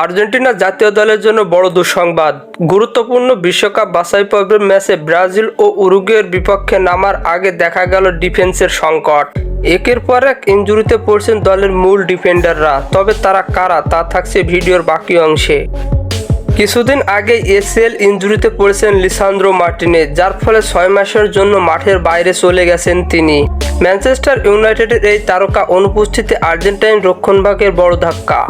Argentina জাতীয় দলের জন্য বড় দুঃসংবাদ। গুরুত্বপূর্ণ বিশ্বকাপ বাছাই পর্বের ম্যাচে ব্রাজিল ও উরুগুয়ের বিপক্ষে নামার আগে দেখা গেল ডিফেন্সের সংকট। একের পর এক ইঞ্জুরিতে পড়ছেন দলের মূল ডিফেন্ডাররা। তবে তারা কারা তা থাকছে ভিডিওর বাকি অংশে। কিছুদিন আগে এসিএল ইঞ্জুরিতে পড়েছেন লিসান্দ্রো মার্টিনে, যার ফলে ছয় মাসের জন্য মাঠের বাইরে চলে গেছেন তিনি। ম্যানচেস্টার ইউনাইটেডের এই তারকা অনুপস্থিতি আর্জেন্টাইন রক্ষণভাগের বড় ধাক্কা।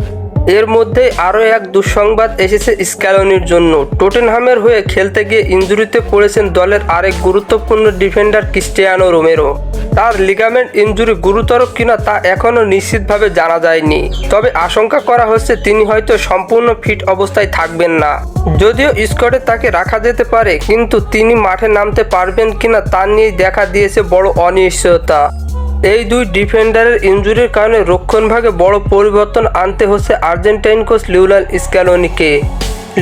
এর মধ্যে আরও এক দুঃসংবাদ এসেছে স্ক্যালনির জন্য। টোটেনহামের হয়ে খেলতে গিয়ে ইঞ্জুরিতে পড়েছেন দলের আরেক গুরুত্বপূর্ণ ডিফেন্ডার ক্রিস্টিয়ানো রোমেরো। তার লিগামেন্ট ইঞ্জুরি গুরুতর কিনা তা এখনও নিশ্চিতভাবে জানা যায়নি। তবে আশঙ্কা করা হচ্ছে তিনি হয়তো সম্পূর্ণ ফিট অবস্থায় থাকবেন না। যদিও স্কোয়াডে তাকে রাখা যেতে পারে, কিন্তু তিনি মাঠে নামতে পারবেন কিনা তা নিয়ে দেখা দিয়েছে বড় অনিশ্চয়তা। এই দুই ডিফেন্ডারের ইনজুরির কারণে রক্ষণভাগে বড় পরিবর্তন আনতে হচ্ছে আর্জেন্টাইন কোচ লিউলান স্ক্যালোনিকে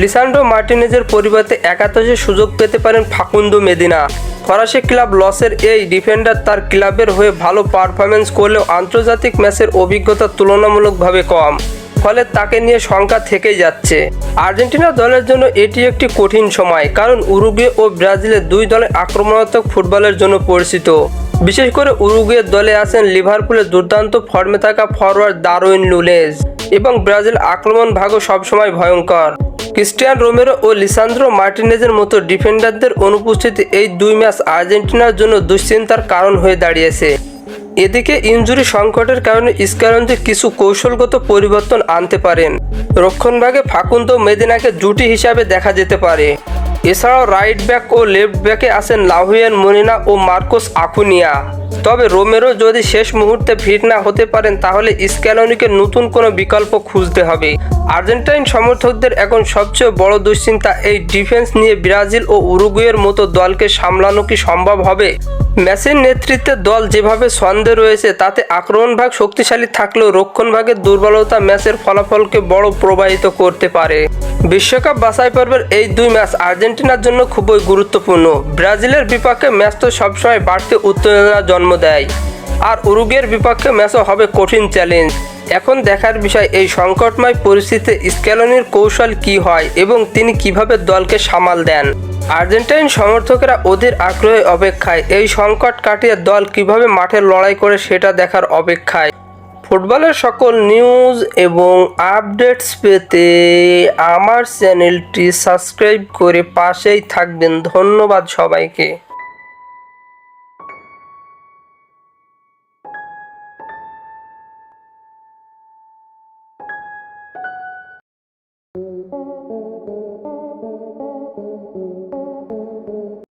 লিসান্ড্রো মার্টিনেজের পরিবর্তে একাদশে সুযোগ পেতে পারেন ফাকুন্দো মেদিনা। ফরাসি ক্লাব লসের এই ডিফেন্ডার তার ক্লাবের হয়ে ভালো পারফরমেন্স করলেও আন্তর্জাতিক ম্যাচের অভিজ্ঞতা তুলনামূলকভাবে কম, ফলে তাকে নিয়ে শঙ্কা থেকেই যাচ্ছে। আর্জেন্টিনা দলের জন্য এটি একটি কঠিন সময়, কারণ উরুগুয়ে ও ব্রাজিলের দুই দলের আক্রমণাত্মক ফুটবলের জন্য পরিচিত। বিশেষ করে উরুগুয়ের দলে আছেন লিভারপুলের দুর্দান্ত ফর্মে থাকা ফরওয়ার্ড দারুইন লুনেজ এবং ব্রাজিল আক্রমণ ভাগও সবসময় ভয়ঙ্কর। ক্রিস্টিয়ান রোমেরো ও লিসান্দ্রো মার্টিনেজের মতো ডিফেন্ডারদের অনুপস্থিতি এই দুই ম্যাচ আর্জেন্টিনার জন্য দুশ্চিন্তার কারণ হয়ে দাঁড়িয়েছে। এদিকে ইনজুরি সংকটের কারণে স্ক্যালনজি কিছু কৌশলগত পরিবর্তন আনতে পারেন। রক্ষণভাগে ফাকুন্দ মেদিনাকে জুটি হিসাবে দেখা যেতে পারে। এছাড়াও রাইট ব্যাক ও লেফট ব্যাকে আছেন লাহুয়েন মনিনা ও মার্কোস আকুনিয়া। তবে রোমেরো যদি শেষ মুহূর্তে ফিট না হতে পারেন, তাহলে স্ক্যালনিকে নতুন কোনো বিকল্প খুঁজতে হবে। আর্জেন্টাইন সমর্থকদের এখন সবচেয়ে বড় দুশ্চিন্তা, এই ডিফেন্স নিয়ে ব্রাজিল ও উরুগুয়ের মতো দলকে সামলানো কি সম্ভব হবে? ম্যাচের নেতৃত্বে দল যেভাবে ছন্দে রয়েছে, তাতে আক্রমণ ভাগ শক্তিশালী থাকলেও রক্ষণ ভাগের দুর্বলতা ম্যাচের ফলাফলকে বড় প্রবাহিত করতে পারে। বিশ্বকাপ বাছাই পর্বের এই দুই ম্যাচ আর্জেন্টিনার জন্য খুবই গুরুত্বপূর্ণ। ব্রাজিলের বিপক্ষে ম্যাচ তো সবসময় বাড়তি উত্তেজনা জন্ম দেয়। আর উরুগের বিপক্ষে ম্যাচও হবে কঠিন চ্যালেঞ্জ। এখন দেখার বিষয় এই সংকটময় পরিস্থিতিতে স্ক্যালনির কৌশল কি হয় এবং তিনি কীভাবে দলকে সামাল দেন। আর্জেন্টাইন সমর্থকেরা ওদের আগ্রহে অপেক্ষায়। এই সংকট কাটিয়ে দল কীভাবে মাঠে লড়াই করে সেটা দেখার অপেক্ষায়। ফুটবলের সকল নিউজ এবং আপডেটস পেতে আমার চ্যানেলটি সাবস্ক্রাইব করে পাশেই থাকবেন। ধন্যবাদ সবাইকে।